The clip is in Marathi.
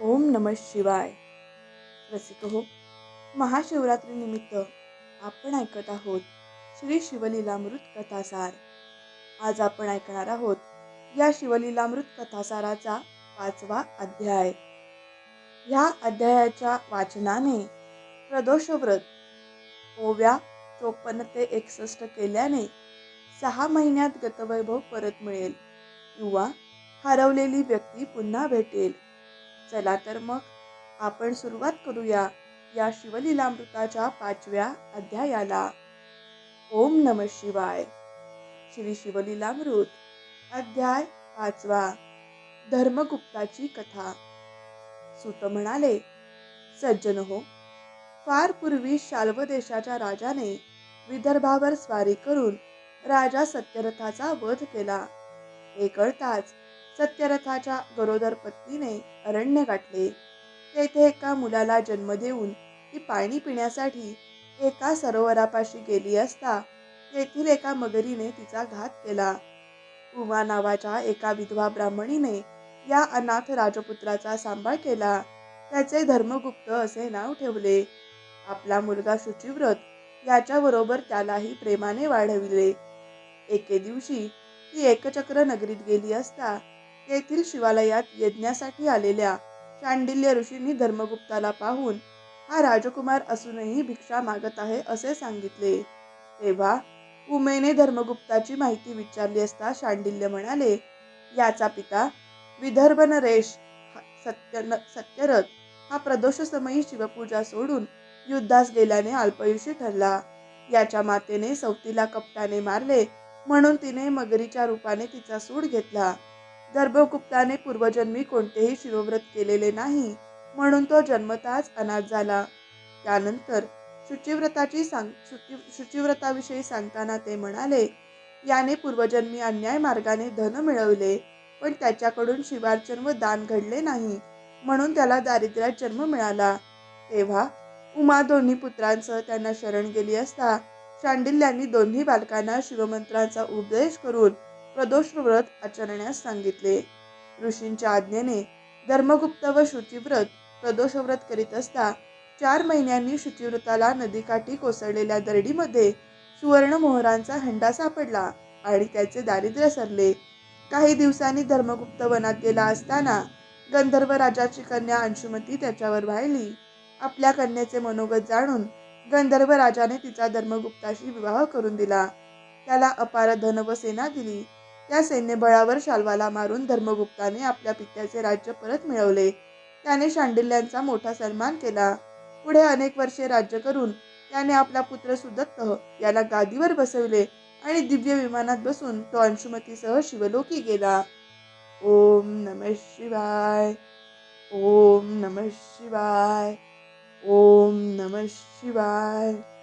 ओम नम शिवाय. रसिक हो. महाशिवरात्रीनिमित्त आपण ऐकत आहोत श्री शिवलीलामृत कथासार. आज आपण ऐकणार आहोत या शिवलीलामृत कथासाराचा पाचवा अध्याय. ह्या अध्यायाच्या वाचनाने प्रदोषव्रत ओव्या चोपन्न ते एकसष्ट केल्याने सहा महिन्यात गतवैभव परत मिळेल. किंवा हरवलेली व्यक्ती पुन्हा भेटेल. चला तर मग आपण सुरुवात करूया या शिवलीलामृताच्या पाचव्या अध्यायाला. ओम नम शिवाय. श्री शिवलीलामृत अध्याय पाचवा. धर्मगुप्ताची कथा. सुत म्हणाले सज्जन हो फार पूर्वी शाल्व देशाच्या राजाने विदर्भावर स्वारी करून राजा सत्यरथाचा वध केला. हे कळताच सत्यरथाच्या गरोदर पत्नीने अरण्य गाठले. तेथे एका मुलाला जन्म देऊन ती पाणी पिण्यासाठी एका सरोवरापाशी गेली असता तेथील एका मगरीने तिचा घात केला. उमा नावाच्या एका विधवा ब्राह्मणीने या अनाथ राजपुत्राचा सांभाळ केला. त्याचे धर्मगुप्त असे नाव ठेवले. आपला मुलगा शुचिव्रत याच्याबरोबर त्यालाही प्रेमाने वाढविले. एके दिवशी ती एकचक्र नगरीत गेली असता तेथील शिवालयात यज्ञासाठी आलेल्या शांडिल्य ऋषींनी धर्मगुप्ताला पाहून हा राजकुमार असूनही भिक्षा मागत आहे असे सांगितले. तेव्हा उमेने धर्मगुप्ताची माहिती विचारली असता शांडिल्य म्हणाले याचा पिता विदर्भ नरेश सत्य सत्यरथ हा प्रदोष समयी शिवपूजा सोडून युद्धास गेल्याने अल्पयुषी ठरला. याच्या मातेने सवतीला कपटाने मारले म्हणून तिने मगरीच्या रूपाने तिचा सूड घेतला. गर्भगुप्ताने पूर्वजन्मी कोणतेही शिवव्रत केलेले नाही म्हणून तो जन्मताच अनाथ झाला. त्यानंतर शुचिव्रताची सांग शुची शुचिव्रताविषयी सांगताना ते म्हणाले याने पूर्वजन्मी अन्याय मार्गाने धन मिळवले पण त्याच्याकडून शिवार्चन व दान घडले नाही म्हणून त्याला दारिद्र्यात जन्म मिळाला. तेव्हा उमा दोन्ही पुत्रांसह त्यांना शरण गेली असता शांडिल्यांनी दोन्ही बालकांना शिवमंत्रांचा उपदेश करून प्रदोष व्रत आचरण्यास सांगितले. ऋषींच्या आज्ञेने धर्मगुप्त व शुचिव्रत प्रदोष व्रत करीत असता चार महिन्यांनी शुचिव्रताला नदीकाठी कोसळलेल्या दरडीमध्ये सुवर्ण मोहरांचा हंडा सापडला आणि त्याचे दारिद्र्य सरले. काही दिवसांनी धर्मगुप्त वनात गेला असताना गंधर्व राजाची कन्या अंशुमती त्याच्यावर वाहिली. आपल्या कन्याचे मनोगत जाणून गंधर्व राजाने तिचा धर्मगुप्ताशी विवाह करून दिला. त्याला अपार धन व सेना दिली. त्या सैन्यबळावर शाल्वाला मारून धर्मगुप्ताने आपल्या पित्याचे राज्य परत मिळवले. त्याने शांडिल्यांचा मोठा सन्मान केला. पुढे अनेक वर्षे राज्य करून त्याने आपला पुत्र सुदत्त याला गादीवर बसवले आणि दिव्य विमानात बसून तो अंशुमतीसह शिवलोकी गेला. ओम नम शिवाय. ओम नम शिवाय. ओम नम शिवाय.